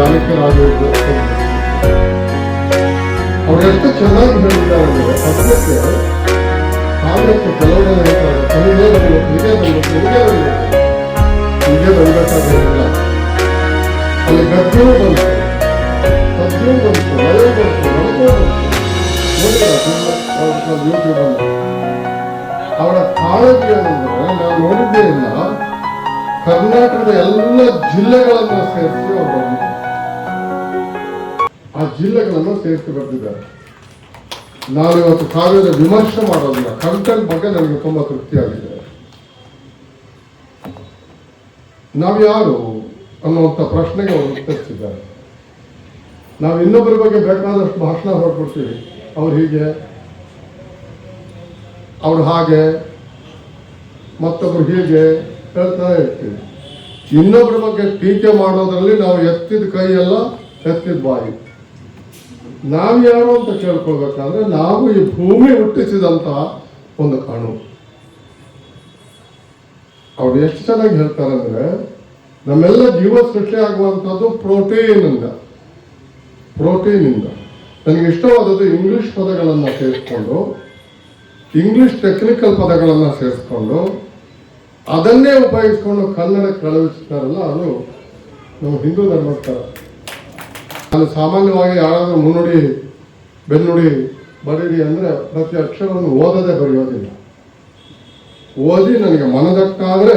ಹೆಸರು ಅವರೆಷ್ಟು ಚೆನ್ನಾಗಿ ಹೇಳಿದ್ದಾರೆ ಅಂದರೆ ಕಾವ್ಯಕ್ಕೆ ಕೆಲವು ಜನ ಹೇಳ್ತಾರೆ ಕಲಿಗೆ ಬರಬೇಕು ಹೀಗೆ ಬರಬೇಕು ಹೀಗೆ ಬರಬೇಕು ಹೀಗೆ ಬಂದಕ್ಕಾಗಿಲ್ಲ ಅಲ್ಲಿ ಗದ್ದೆಯೂ ಬಂತು ಪದ್ಯೂ ಬಂತು, ಮಳೆ ಬಂತು ನಡಕೂ ಬಂತು. ಯೂಟ್ಯೂಬ್ ಅಲ್ಲಿ ಅವರ ಕಾಳಜಿ ಏನಂದ್ರೆ ನಾವು ನೋಡಿದ್ದೇ ಇಲ್ಲ ಕರ್ನಾಟಕದ ಎಲ್ಲ ಜಿಲ್ಲೆಗಳನ್ನು ಸೇರಿಸಿ ಅವರು ಬಂದಿದ್ದಾರೆ. ಆ ಜಿಲ್ಲೆಗಳನ್ನು ಸೇರಿಸಿ ಬರ್ತಿದ್ದಾರೆ. ನಾನು ಇವತ್ತು ಕಾವ್ಯದ ವಿಮರ್ಶೆ ಮಾಡೋದಿಲ್ಲ ಕಂಟೆಂಟ್ ಬಗ್ಗೆ ನನಗೆ ತುಂಬಾ ತೃಪ್ತಿಯಾಗಿದೆ. ನಾವು ಯಾರು ಅನ್ನುವಂಥ ಪ್ರಶ್ನೆಗೆ ಅವರು ಉತ್ತರಿಸಿದ್ದಾರೆ ನಾವು ಇನ್ನೊಬ್ಬರ ಬಗ್ಗೆ ಬೇಕಾದಷ್ಟು ಭಾಷಣ ಹೊರಟ್ಬಿಡ್ತೀವಿ ಅವ್ರು ಹೀಗೆ, ಅವ್ರು ಹಾಗೆ, ಮತ್ತೊಬ್ರು ಹೀಗೆ ಹೇಳ್ತಾ ಇರ್ತೀವಿ. ಇನ್ನೊಬ್ಬರ ಬಗ್ಗೆ ಟೀಕೆ ಮಾಡೋದ್ರಲ್ಲಿ ನಾವು ಎತ್ತಿದ ಕೈಯೆಲ್ಲ, ಎತ್ತಿದ ಬಾಯಿ. ನಾವು ಯಾರು ಅಂತ ಕೇಳ್ಕೊಳ್ಬೇಕಾದ್ರೆ ನಾವು ಈ ಭೂಮಿ ಹುಟ್ಟಿಸಿದಂತಹ ಒಂದು ಕಣು ಅವ್ರು ಎಷ್ಟು ಚೆನ್ನಾಗಿ ಹೇಳ್ತಾರೆ ಅಂದ್ರೆ, ನಮ್ಮೆಲ್ಲ ಜೀವ ಸೃಷ್ಟಿ ಆಗುವಂಥದ್ದು ಪ್ರೋಟೀನ್ ಇಂದ. ನನಗೆ ಇಷ್ಟವಾದದ್ದು ಇಂಗ್ಲಿಷ್ ಪದಗಳನ್ನು ಸೇರಿಸ್ಕೊಂಡು, ಇಂಗ್ಲಿಷ್ ಟೆಕ್ನಿಕಲ್ ಪದಗಳನ್ನು ಸೇರಿಸ್ಕೊಂಡು, ಅದನ್ನೇ ಉಪಯೋಗಿಸ್ಕೊಂಡು ಕನ್ನಡ ಕಳುಹಿಸ್ತಾರಲ್ಲ ಅದು, ನಮ್ಮ ಹಿಂದೂ ಧರ್ಮದ ಥರ ನಾನು ಸಾಮಾನ್ಯವಾಗಿ ಯಾರಾದರೂ ಮುನ್ನುಡಿ, ಬೆನ್ನುಡಿ ಬರೀರಿ ಅಂದರೆ ಪ್ರತಿ ಅಕ್ಷರವನ್ನು ಓದದೆ ಬರೆಯೋದಿಲ್ಲ. ಓದಿ ನನಗೆ ಮನದಕ್ಕಾದರೆ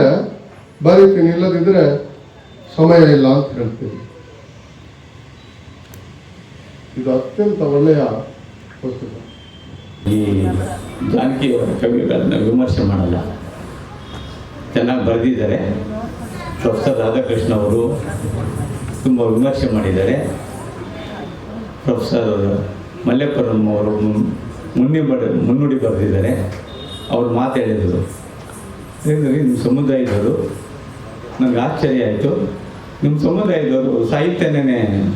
ಬರೀತೀನಿ ಇಲ್ಲದಿದ್ದರೆ ಸಮಯ ಇಲ್ಲ ಅಂತ ಹೇಳ್ತೀನಿ. ಇದು ಅತ್ಯಂತ ಒಳ್ಳೆಯ ಪುಸ್ತಕ. ಈ ಜಾನಕಿಯವರ ಕವಿಗಳನ್ನ ವಿಮರ್ಶೆ ಮಾಡಲ್ಲ. ಚೆನ್ನಾಗಿ ಬರೆದಿದ್ದಾರೆ. ಪ್ರೊಫೆಸರ್ ರಾಧಾಕೃಷ್ಣ ಅವರು ತುಂಬ ವಿಮರ್ಶೆ ಮಾಡಿದ್ದಾರೆ. ಪ್ರೊಫೆಸರ್ ಮಲ್ಲೇಪುರಂ ಅವರು ಮುನ್- ಮುನ್ನಿ ಬಡ, ಮುನ್ನುಡಿ ಬರೆದಿದ್ದಾರೆ. ಅವರು ಮಾತಾಡಿದರು ಏನಂದ್ರೆ ನಿಮ್ಮ ಸಮುದಾಯದವರು? ನನಗೆ ಆಶ್ಚರ್ಯ ಆಯಿತು. ನಿಮ್ಮ ಸಮುದಾಯದವರು ಸಾಹಿತ್ಯನೇ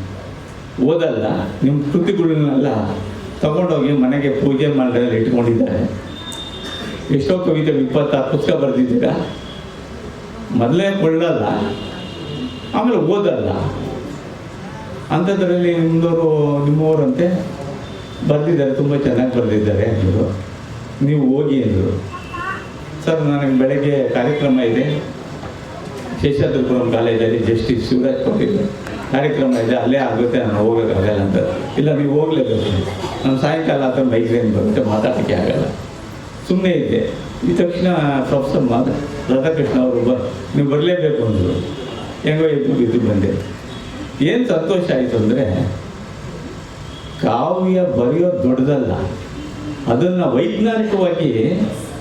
ಓದಲ್ಲ ನಿಮ್ಮ ಕೃತಿಗಳನ್ನೆಲ್ಲ ತಗೊಂಡೋಗಿ ಮನೆಗೆ ಪೂಜೆ ಮಾಡಲು ಇಟ್ಕೊಂಡಿದ್ದಾರೆ. ಎಷ್ಟೋ ಕವಿತೆ, ಇಪ್ಪತ್ತಾರು ಪುಸ್ತಕ ಬರೆದಿದ್ದೀರಾ? ಮೊದಲೇ ಕೊಳ್ಳಲ್ಲ, ಆಮೇಲೆ ಓದಲ್ಲ. ಅಂಥದ್ರಲ್ಲಿ ನಿಮ್ಮದವರು ನಿಮ್ಮವರಂತೆ ಬರೆದಿದ್ದಾರೆ ತುಂಬ ಚೆನ್ನಾಗಿ ಬರೆದಿದ್ದಾರೆ ಅಂದರು ನೀವು ಹೋಗಿ ಅಂದರು ಸರ್, ನನಗೆ ಬೆಳಗ್ಗೆ ಕಾರ್ಯಕ್ರಮ ಇದೆ. ಶೇಷಾದ್ರಿಪುರಂ ಕಾಲೇಜಲ್ಲಿ ಜಸ್ಟಿಸ್ ಶಿವರಾಜ್ ಕೊಟ್ಟಿದ್ದು ಕಾರ್ಯಕ್ರಮ ಇದೆ, ಅಲ್ಲೇ ಆಗುತ್ತೆ, ನಾನು ಹೋಗೋಕ್ಕಾಗಲ್ಲ ಅಂತ. ಇಲ್ಲ, ನೀವು ಹೋಗ್ಲೇಬೇಕು. ನಾನು ಸಾಯಂಕಾಲ ಆತ ಮೈಗ್ರೇನ್ ಬರುತ್ತೆ ಮಾತಾಡೋಕ್ಕೆ ಆಗಲ್ಲ. ಸುಮ್ಮನೆ ಇದ್ದೆ. ಈ ತಕ್ಷಣ ಪ್ರೊಫೆಸರ್ ಮಾತ್ರ ರಾಧಾಕೃಷ್ಣ ಅವರು ಬ ನೀವು ಬರಲೇಬೇಕು ಅಂದರು. ಹೆಂಗೋ ಎದ್ದು ಬಿದ್ದು ಬಂದೆ. ಏನು ಸಂತೋಷ ಆಯಿತು ಅಂದರೆ ಕಾವ್ಯ ಬರೆಯೋದು ದೊಡ್ಡದಲ್ಲ. ಅದನ್ನು ವೈಜ್ಞಾನಿಕವಾಗಿ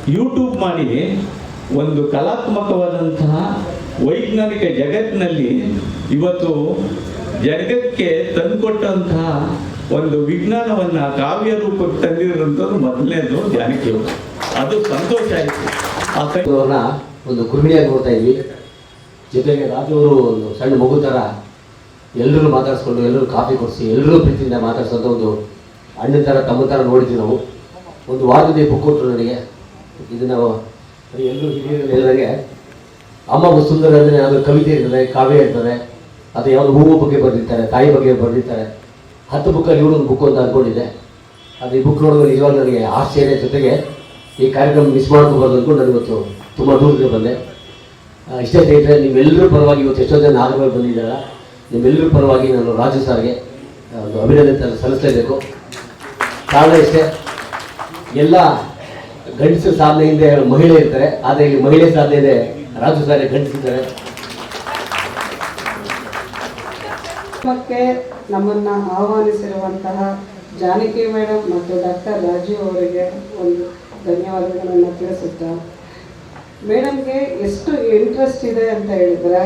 ಯೂಟ್ಯೂಬ್ ಮಾಡಿ ಒಂದು ಕಲಾತ್ಮಕವಾದಂತಹ ವೈಜ್ಞಾನಿಕ ಜಗತ್ತಿನಲ್ಲಿ ಇವತ್ತು ಜಗಕ್ಕೆ ತಂದುಕೊಟ್ಟಂತಹ ಒಂದು ವಿಜ್ಞಾನವನ್ನು ಕಾವ್ಯ ರೂಪಕ್ಕೆ ತಂದಿರೋಂಥದ್ದು ಮೊದಲನೇದು ಜಾನಕಿ ಅದು ಸಂತೋಷ ಆಯಿತು. ಆ ಕೈ ಒಂದು ಕೃಮಿಯಾಗಿ ನೋಡ್ತಾ ಇದ್ವಿ. ಜೊತೆಗೆ ರಾಜವರು ಒಂದು ಸಣ್ಣ ಮಗು ಥರ ಎಲ್ಲರೂ ಮಾತಾಡಿಸ್ಕೊಂಡು ಎಲ್ಲರೂ ಕಾಫಿ ಕೊಡಿಸಿ ಎಲ್ಲರೂ ಪ್ರೀತಿಯಿಂದ ಮಾತಾಡ್ಸೋಂಥ ಒಂದು ಅಣ್ಣನ ಥರ ತಮ್ಮ ಥರ ನೋಡಿದ್ವಿ ನಾವು. ಒಂದು ವಾರದ ಬುಕ್ ಕೊಟ್ಟರು ನನಗೆ. ಇದು ಎಲ್ಲರೂ ಹಿರಿಯರು ಹೇಳಿದಾಗೆ, ಅಮ್ಮ ಸುಂದರ ಅಂದರೆ ಅದು ಕವಿತೆ ಇರ್ತದೆ, ಕಾವ್ಯ ಇರ್ತದೆ ಅದು ಯಾವ್ದು ಹೂವು ಬಗ್ಗೆ ಬರೆದಿರ್ತಾರೆ, ತಾಯಿ ಬಗ್ಗೆ ಬರೆದಿರ್ತಾರೆ. ಹತ್ತು ಬುಕ್ಕಲ್ಲಿ ಒಂದು ಬುಕ್ ಅಂತ ಅಂದ್ಕೊಂಡಿದ್ದೆ ಅದು ಈ ಬುಕ್ ನೋಡಿದ್ರೆ ನಿಜವಾಗ್ಲೂ ನನಗೆ ಆಶ್ಚರ್ಯ ಜೊತೆಗೆ ಈ ಕಾರ್ಯಕ್ರಮ ಮಿಸ್ ಮಾಡ್ಕೋಬಾರ್ದು ಅಂದ್ಕೊಂಡು ಇವತ್ತು ತುಂಬ ದೂರಕ್ಕೆ ಬಂದೆ. ಇಷ್ಟೇ ಸ್ನೇಹಿತರೆ ನೀವೆಲ್ಲರೂ ಪರವಾಗಿ ಇವತ್ತು ಎಷ್ಟೋ ಜನ ಆಗಬೇಕು ಬಂದಿದ್ದಾರ? ನಿಮ್ಮೆಲ್ಲರ ಪರವಾಗಿ ನಾನು ರಾಜು ಸರ್ಗೆ ಒಂದು ಅಭಿನಂದನೆ ಸಲ್ಲಿಸಲೇಬೇಕು. ಕಾರಣ ಇಷ್ಟೇ, ಎಲ್ಲ ಗಂಡಸು ಸಾಧನೆ ಹಿಂದೆ ಮಹಿಳೆ ಇರ್ತಾರೆ, ಆದರೆ ಇಲ್ಲಿ ಮಹಿಳೆ ಸಾಧನೆ ಇದೆ, ರಾಜು ಸರ್ ಗಂಡಸಿದ್ದಾರೆ ನಮ್ಮನ್ನು ಆಹ್ವಾನಿಸಿರುವಂತಹ ಜಾನಕಿ ಮೇಡಮ್ ಮತ್ತು ಡಾಕ್ಟರ್ ರಾಜೀವ್ ಅವರಿಗೆ ಒಂದು ಧನ್ಯವಾದಗಳನ್ನು ತಿಳಿಸುತ್ತಾ ಮೇಡಮ್ಗೆ ಎಷ್ಟು ಇಂಟ್ರೆಸ್ಟ್ ಇದೆ ಅಂತ ಹೇಳಿದ್ರೆ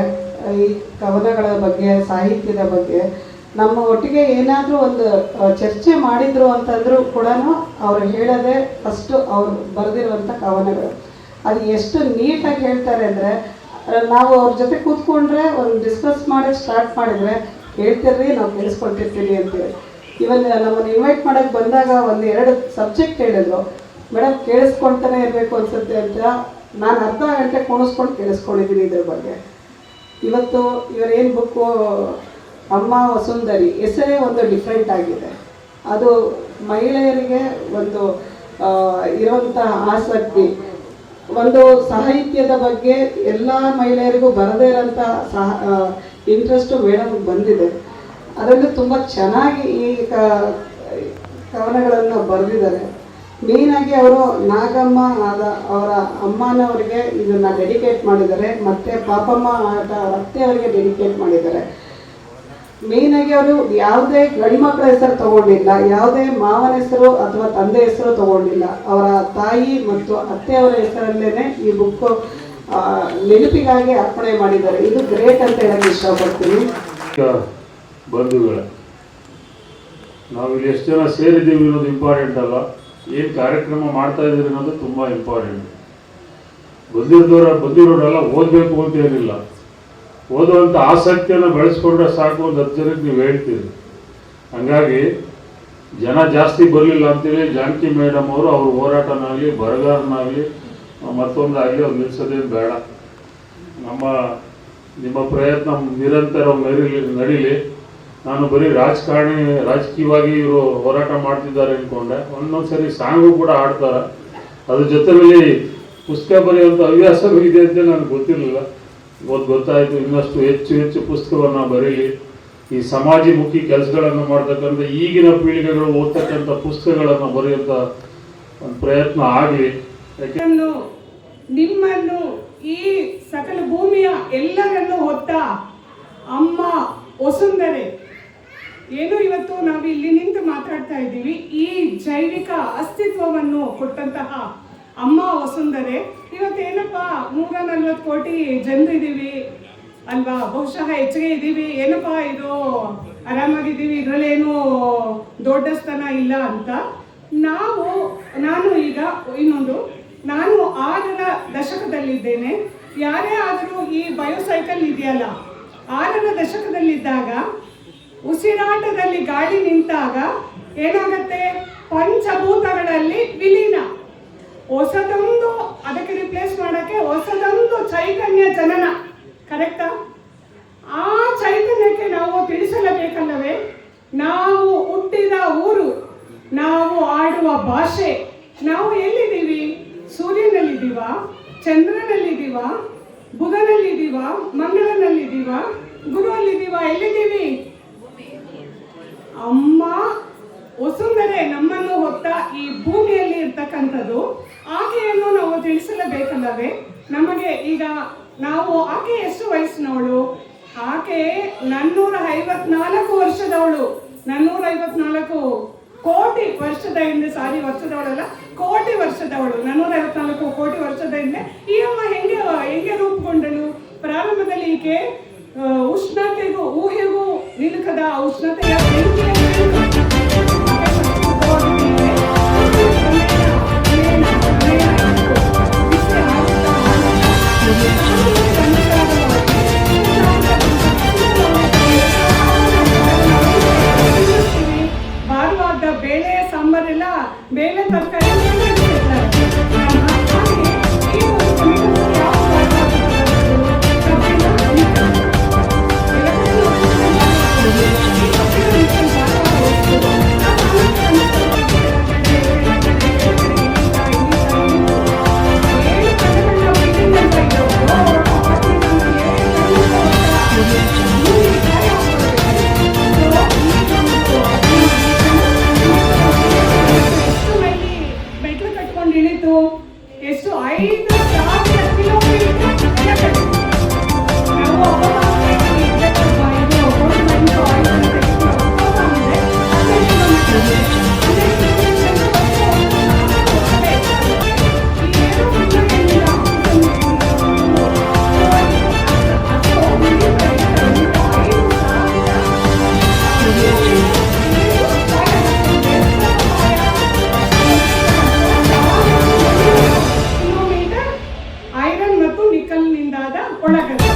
ಈ ಕವನಗಳ ಬಗ್ಗೆ, ಸಾಹಿತ್ಯದ ಬಗ್ಗೆ ನಮ್ಮ ಒಟ್ಟಿಗೆ ಏನಾದರೂ ಒಂದು ಚರ್ಚೆ ಮಾಡಿದ್ರು ಅಂತಂದರೂ ಕೂಡ ಅವ್ರು ಹೇಳೋದೇ ಫಸ್ಟು ಅವ್ರು ಬರೆದಿರುವಂಥ ಕವನಗಳು. ಅದು ಎಷ್ಟು ನೀಟಾಗಿ ಹೇಳ್ತಾರೆ ಅಂದರೆ ನಾವು ಅವ್ರ ಜೊತೆ ಕೂತ್ಕೊಂಡ್ರೆ, ಒಂದು ಡಿಸ್ಕಸ್ ಮಾಡೋಕ್ಕೆ ಸ್ಟಾರ್ಟ್ ಮಾಡಿದರೆ ಹೇಳ್ತಿರ್ರಿ ನಾವು ಕೇಳಿಸ್ಕೊಳ್ತಿರ್ತೀವಿ ಅಂತೇಳಿ ಇವನ್ ನಮ್ಮನ್ನು ಇನ್ವೈಟ್ ಮಾಡೋಕ್ಕೆ ಬಂದಾಗ ಒಂದು ಎರಡು ಸಬ್ಜೆಕ್ಟ್ ಹೇಳಿದ್ರು. ಮೇಡಮ್, ಕೇಳಿಸ್ಕೊಳ್ತಾನೆ ಇರಬೇಕು ಅನ್ಸುತ್ತೆ ಅಂತ ನಾನು ಅರ್ಧ ಗಂಟೆ ಕುಣಿಸ್ಕೊಂಡು ಕೇಳಿಸ್ಕೊಂಡಿದ್ದೀನಿ ಇದ್ರ ಬಗ್ಗೆ. ಇವತ್ತು ಇವರೇನು ಬುಕ್ಕು, ಅಮ್ಮ ವಸುಂಧರಿ, ಹೆಸರೇ ಒಂದು ಡಿಫ್ರೆಂಟ್ ಆಗಿದೆ. ಅದು ಮಹಿಳೆಯರಿಗೆ ಒಂದು ಇರುವಂತಹ ಆಸಕ್ತಿ. ಒಂದು ಸಾಹಿತ್ಯದ ಬಗ್ಗೆ ಎಲ್ಲ ಮಹಿಳೆಯರಿಗೂ ಬರದೇ ಇರೋಂಥ ಸಹ ಇಂಟ್ರೆಸ್ಟು ಮೇಡಮ್ ಬಂದಿದೆ. ಅದರಲ್ಲೂ ತುಂಬ ಚೆನ್ನಾಗಿ ಈ ಕವನಗಳನ್ನು ಬರೆದಿದ್ದಾರೆ. ಮೇಯ್ನಾಗಿ ಅವರು ನಾಗಮ್ಮ ಆದ ಅವರ ಅಮ್ಮನವರಿಗೆ ಇದನ್ನ ಡೆಡಿಕೇಟ್ ಮಾಡಿದ್ದಾರೆ, ಮತ್ತೆ ಪಾಪಮ್ಮ ಆದ ಅತ್ತೆ ಅವರಿಗೆ ಡೆಡಿಕೇಟ್ ಮಾಡಿದ್ದಾರೆ. ಮೇಯ್ನಾಗಿ ಅವರು ಯಾವುದೇ ಗಂಡ್ಮಕ್ಳ ಹೆಸರು ತಗೊಂಡಿಲ್ಲ, ಯಾವುದೇ ಮಾವನ ಹೆಸರು ಅಥವಾ ತಂದೆ ಹೆಸರು ತಗೊಂಡಿಲ್ಲ. ಅವರ ತಾಯಿ ಮತ್ತು ಅತ್ತೆಯವರ ಹೆಸರಲ್ಲೇನೆ ಈ ಬುಕ್ ನೆನಪಿಗಾಗಿ ಅರ್ಪಣೆ ಮಾಡಿದ್ದಾರೆ. ಇದು ಗ್ರೇಟ್ ಅಂತ ಹೇಳಕ್ಕೆ ಇಷ್ಟಪಡ್ತೀನಿ. ಬಂಧುಗಳೇ ನಾವು ಇಲ್ಲಿ ಎಷ್ಟು ಜನ ಸೇರಿದ್ದೀವಿ ಅನ್ನೋದು ಇಂಪಾರ್ಟೆಂಟ್ ಅಲ್ಲ. ಏನು ಕಾರ್ಯಕ್ರಮ ಮಾಡ್ತಾ ಇದ್ದೀರಿ ಅನ್ನೋದು ತುಂಬ ಇಂಪಾರ್ಟೆಂಟ್ ಬಂದಿರೋರ, ಬಂದಿರೋರೆಲ್ಲ ಓದಬೇಕು ಅಂತ ಏನಿಲ್ಲ. ಓದುವಂಥ ಆಸಕ್ತಿಯನ್ನು ಬೆಳೆಸ್ಕೊಂಡ್ರೆ ಸಾಕು ಒಂದು ಹತ್ತು ಜನಕ್ಕೆ ನೀವು ಹೇಳ್ತೀರಿ. ಹಂಗಾಗಿ ಜನ ಜಾಸ್ತಿ ಬರಲಿಲ್ಲ ಅಂತೇಳಿ ಜಾನಕಿ ಮೇಡಮ್ ಅವರು ಅವ್ರ ಹೋರಾಟನಾಗಲಿ, ಬರಗಾರನಾಗಲಿ, ಮತ್ತೊಂದಾಗಲಿ ಅವ್ರು ನಿಲ್ಸೋದೇನು ಬೇಡ. ನಮ್ಮ, ನಿಮ್ಮ ಪ್ರಯತ್ನ ನಿರಂತರ ನಡೀಲಿ ನಡೀಲಿ. ನಾನು ಬರೀ ರಾಜಕಾರಣಿ, ರಾಜಕೀಯವಾಗಿ ಇವರು ಹೋರಾಟ ಮಾಡ್ತಿದ್ದಾರೆ ಅನ್ಕೊಂಡೆ. ಒಂದೊಂದ್ಸರಿ ಸಾಂಗು ಕೂಡ ಹಾಡ್ತಾರೆ. ಅದ್ರ ಜೊತೆಯಲ್ಲಿ ಪುಸ್ತಕ ಬರೆಯುವಂಥ ಹವ್ಯಾಸವೂ ಇದೆ ಅಂತ ನನಗೆ ಗೊತ್ತಿರಲಿಲ್ಲ. ಇವತ್ತು ಗೊತ್ತಾಯಿತು, ಇನ್ನಷ್ಟು ಹೆಚ್ಚು ಹೆಚ್ಚು ಪುಸ್ತಕವನ್ನು ಬರೀಲಿ. ಈ ಸಮಾಜಮುಖಿ ಕೆಲಸಗಳನ್ನು ಮಾಡ್ತಕ್ಕಂಥ ಈಗಿನ ಪೀಳಿಗೆಗಳು ಓದ್ತಕ್ಕಂಥ ಪುಸ್ತಕಗಳನ್ನು ಬರೆಯುವಂಥ ಒಂದು ಪ್ರಯತ್ನ ಆಗಲಿ. ನಿಮ್ಮನ್ನು ಈ ಸಕಲ ಭೂಮಿಯ ಎಲ್ಲರನ್ನು ಹೊತ್ತ ಅಮ್ಮ ವಸುಂಧರೆ ಏನು ಇವತ್ತು ನಾವು ಇಲ್ಲಿ ನಿಂತು ಮಾತಾಡ್ತಾ ಇದ್ದೀವಿ, ಈ ಜೈವಿಕ ಅಸ್ತಿತ್ವವನ್ನು ಕೊಟ್ಟಂತಹ ಅಮ್ಮ ವಸುಂಧರೆ. ಇವತ್ತೇನಪ್ಪ ನೂರ ನಲ್ವತ್ತು ಕೋಟಿ ಜನರಿದ್ದೀವಿ ಅಲ್ವಾ? ಬಹುಶಃ ಹೆಚ್ಚಿಗೆ ಇದ್ದೀವಿ ಏನಪ್ಪ ಇದು? ಆರಾಮಾಗಿದ್ದೀವಿ. ದೊಡ್ಡ ಸ್ಥಾನ ಇಲ್ಲ ಅಂತ. ನಾವು, ನಾನು ಈಗ, ಇನ್ನೊಂದು, ನಾನು ಆರರ ದಶಕದಲ್ಲಿದ್ದೇನೆ. ಯಾರೇ ಆದರೂ ಈ ಬಯೋಸೈಕಲ್ ಇದೆಯಲ್ಲ, ಆರರ ದಶಕದಲ್ಲಿದ್ದಾಗ ಉಸಿರಾಟದಲ್ಲಿ ಗಾಳಿ ನಿಂತಾಗ ಏನಾಗತ್ತೆ? ಪಂಚಭೂತಗಳಲ್ಲಿ ವಿಲೀನ. ಹೊಸದೊಂದು, ಅದಕ್ಕೆ ರಿಪ್ಲೇಸ್ ಮಾಡಕ್ಕೆ ಹೊಸದೊಂದು ಚೈತನ್ಯ ಜನನ. ಕರೆಕ್ಟಾ ಆ ಚೈತನ್ಯಕ್ಕೆ ನಾವು ತಿಳಿಸಲೇಬೇಕಲ್ಲವೇ? ನಾವು ಹುಟ್ಟಿದ ಊರು, ನಾವು ಆಡುವ ಭಾಷೆ, ನಾವು ಎಲ್ಲಿದ್ದೀವಿ? ಸೂರ್ಯನಲ್ಲಿದ್ದೀವ? ಚಂದ್ರನಲ್ಲಿದ್ದೀವ? ಬುಧನಲ್ಲಿದ್ದೀವ? ಮಂಗಳನಲ್ಲಿದ್ದೀವ? ಗುರುವಲ್ಲಿದ್ದೀವ? ಎಲ್ಲಿದ್ದೀವಿ? ಅಮ್ಮ, ವಸುಂಧರೆ ನಮ್ಮನ್ನು ಹೊತ್ತ ಈ ಭೂಮಿಯಲ್ಲಿ ಇರ್ತಕ್ಕಂಥದ್ದು. ಆಕೆಯನ್ನು ನಾವು ತಿಳಿಸಲೇಬೇಕಲ್ಲವೇ? ನಮಗೆ ಈಗ ನಾವು ಆಕೆ ಎಷ್ಟು ವಯಸ್ಸಿನವಳು? ಆಕೆ ನನ್ನೂರ ಐವತ್ನಾಲ್ಕು ವರ್ಷದವಳು. ನನ್ನೂರ ಐವತ್ನಾಲ್ಕು ಕೋಟಿ ವರ್ಷದ ಹಿಂದೆ, ಸಾರಿ, ವರ್ಷದವಳಲ್ಲ, ಕೋಟಿ ವರ್ಷದವಳು. ನನ್ನೂರ ಐವತ್ನಾಲ್ಕು ಕೋಟಿ ವರ್ಷದ ಹಿಂದೆ. ಈ ಅಮ್ಮ ಹೆಂಗೆ ಹೆಂಗೆ ರೂಪುಗೊಂಡಳು? ಪ್ರಾರಂಭದಲ್ಲಿ ಈಕೆ ಉಷ್ಣತೆಗೂ ಊಹೆಗೂ ನಿಲುಕದ ಉಷ್ಣತೆಯ ಬೇಳೆ ಸಾಂಬಾರೆಲ್ಲ ಬೇಳೆ ತರಕಾರಿ தான் கொள்ளக்கல்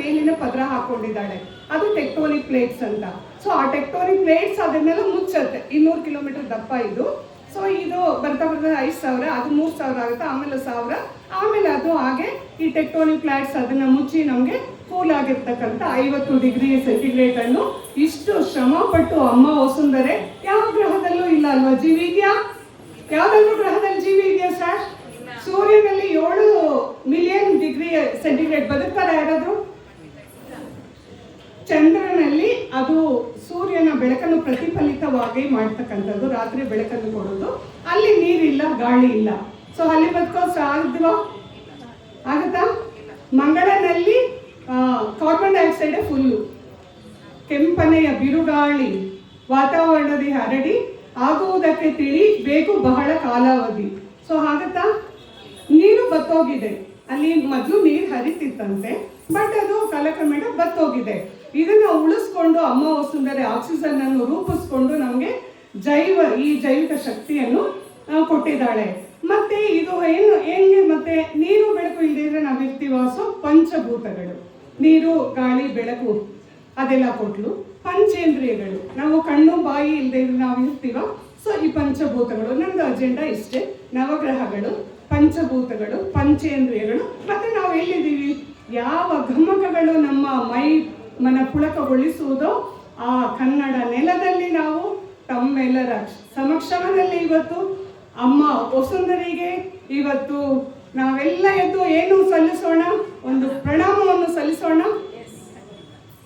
ಮೇಲಿನ ಪದರ ಹಾಕೊಂಡಿದ್ದಾಳೆ. ಅದು ಟೆಕ್ಟೋನಿಕ್ ಪ್ಲೇಟ್ಸ್ ಅಂತ. ಸೊ ಆ ಟೆಕ್ಟೋನಿಕ್ ಪ್ಲೇಟ್ಸ್ ಅದನ್ನೆಲ್ಲ ಮುಚ್ಚತ್ತೆ. ಇನ್ನೂರು ಕಿಲೋಮೀಟರ್ ದಪ್ಪ ಇದು. ಸೊ ಇದು ಬರ್ತಾ ಬರ್ತಾ ಐದು ಸಾವಿರ, ಅದು ಮೂರು ಸಾವಿರ ಆಗುತ್ತೆ, ಆಮೇಲೆ ಸಾವಿರ. ಆಮೇಲೆ ಅದು ಹಾಗೆ ಈ ಟೆಕ್ಟೋನಿಕ್ ಪ್ಲಾಟ್ಸ್ ಅದನ್ನ ಮುಚ್ಚಿ ನಮಗೆ ಕೂಲ್ ಆಗಿರ್ತಕ್ಕಂಥ ಐವತ್ತು ಡಿಗ್ರಿ ಸೆಂಟಿಗ್ರೇಟ್ ಅನ್ನು ಇಷ್ಟು ಶ್ರಮ ಪಟ್ಟು ಅಮ್ಮ ವಸುಂದರೆ ಯಾವ ಗ್ರಹದಲ್ಲೂ ಇಲ್ಲ ಅಲ್ವಾ? ಜೀವಿ ಇದೆಯಾ? ಯಾವ್ದಾದ್ರು ಗ್ರಹದಲ್ಲಿ ಜೀವಿ ಇದೆಯಾ ಸರ್? ಸೂರ್ಯನಲ್ಲಿ ಏಳು ಮಿಲಿಯನ್ ಡಿಗ್ರಿ ಸೆಂಟಿಗ್ರೇಟ್ ಬದುಕ್ತಾರೆ ಯಾರಾದ್ರು? ಚಂದ್ರನಲ್ಲಿ ಅದು ಸೂರ್ಯನ ಬೆಳಕನ್ನು ಪ್ರತಿಫಲಿತವಾಗಿ ಮಾಡ್ತಕ್ಕಂಥದ್ದು, ರಾತ್ರಿ ಬೆಳಕನ್ನು ಕೊಡೋದು ಅಲ್ಲಿ ನೀರಿಲ್ಲ, ಗಾಳಿ ಇಲ್ಲ. ಸೊ ಅಲ್ಲಿ ಬದುಕೋ ಸಾಧ್ಯವಾ ಆಗುತ್ತಾ? ಮಂಗಳನಲ್ಲಿ ಕಾರ್ಬನ್ ಡೈಆಕ್ಸೈಡ್ ಫುಲ್ಲು ಕೆಂಪನೆಯ ಬಿರುಗಾಳಿ, ವಾತಾವರಣದಲ್ಲಿ ಹರಡಿ, ಆಗುವುದಕ್ಕೆ ತಿಳಿ ಬೇಕು ಬಹಳ ಕಾಲಾವಧಿ. ಸೊ ಹಾಗತ್ತಾ ನೀರು ಬತ್ತೋಗಿದೆ. ಅಲ್ಲಿ ಮೊದಲು ನೀರು ಹರಿತಿತ್ತಂತೆ ಬಟ್ ಅದು ಕಾಲಕ್ರಮೇಣ ಬತ್ತೋಗಿದೆ. ಇದನ್ನ ಉಳಿಸ್ಕೊಂಡು ಅಮ್ಮ ವಸುಂಧರೆ ಆಕ್ಸಿಜನ್ ಅನ್ನು ರೂಪಿಸ್ಕೊಂಡು ನಮಗೆ ಜೈವ, ಈ ಜೈವಿಕ ಶಕ್ತಿಯನ್ನು ಕೊಟ್ಟಿದ್ದಾಳೆ. ಮತ್ತೆ ಇದು ಏನು, ಹೆಂಗೆ ಮತ್ತೆ ನೀರು ಬೆಳಕು ಇಲ್ಲದಿದ್ರೆ ನಾವಿರ್ತೀವ ಸೊ, ಪಂಚಭೂತಗಳು. ನೀರು, ಗಾಳಿ, ಬೆಳಕು, ಅದೆಲ್ಲ ಕೊಟ್ಲು. ಪಂಚೇಂದ್ರಿಯಗಳು. ನಾವು ಕಣ್ಣು, ಬಾಯಿ ಇಲ್ಲದೆ ನಾವು ಇರ್ತೀವ? ಸೊ, ಈ ಪಂಚಭೂತಗಳು. ನಮ್ದು ಅಜೆಂಡಾ ಇಷ್ಟೇ. ನವಗ್ರಹಗಳು, ಪಂಚಭೂತಗಳು, ಪಂಚೇಂದ್ರಿಯಗಳು. ಮತ್ತೆ ನಾವು ಎಲ್ಲಿದ್ದೀವಿ? ಯಾವ ಘಮಕಗಳು ನಮ್ಮ ಮೈ ಮನ ಪುಳಕಗೊಳಿಸುವುದು ಆ ಕನ್ನಡ ನೆಲದಲ್ಲಿ ನಾವು ತಮ್ಮೆಲ್ಲರ ಸಮಕ್ಷಮದಲ್ಲಿ ಇವತ್ತು ಅಮ್ಮ ವಸುಂಧರಿಗೆ ಇವತ್ತು ನಾವೆಲ್ಲ ಎದ್ದು ಏನು ಸಲ್ಲಿಸೋಣ? ಒಂದು ಪ್ರಣಾಮವನ್ನು ಸಲ್ಲಿಸೋಣ?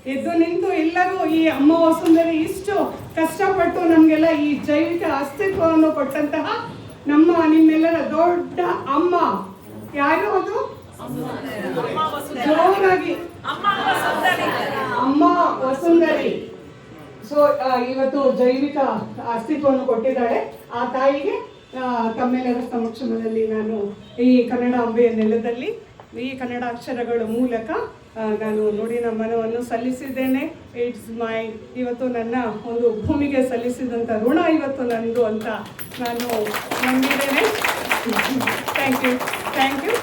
ಎದ್ದು ನಿಂತು ಎಲ್ಲರೂ ಈ ಅಮ್ಮ ವಸುಂಧರಿ ಇಷ್ಟು ಕಷ್ಟಪಟ್ಟು ನಮಗೆಲ್ಲ ಈ ಜೈವಿಕ ಅಸ್ತಿತ್ವವನ್ನು ಕೊಟ್ಟಂತಹ ನಮ್ಮ ನಿಮ್ಮೆಲ್ಲರ ದೊಡ್ಡ ಅಮ್ಮ. ಯಾರು ಅದು? ಜೋರಾಗಿ. ವಸುಂಧರಿ. ಸೊ ಇವತ್ತು ಜೈವಿಕ ಅಸ್ತಿತ್ವವನ್ನು ಕೊಟ್ಟಿದ್ದಾಳೆ. ಆ ತಾಯಿಗೆ ತಮ್ಮೆಲ್ಲರ ಸಮಕ್ಷಮದಲ್ಲಿ ನಾನು ಈ ಕನ್ನಡ ಅಂಬೆಯ ನೆಲದಲ್ಲಿ, ಈ ಕನ್ನಡ ಅಕ್ಷರಗಳ ಮೂಲಕ ನಾನು ನುಡಿನ ಮನವನ್ನು ಸಲ್ಲಿಸಿದ್ದೇನೆ. ಇಟ್ಸ್ ಮೈ ಇವತ್ತು ನನ್ನ ಒಂದು ಭೂಮಿಗೆ ಸಲ್ಲಿಸಿದಂಥ ಋಣ ಇವತ್ತು ನಂದು ಅಂತ ನಾನು ನಂಬಿದ್ದೇನೆ. Thank you thank you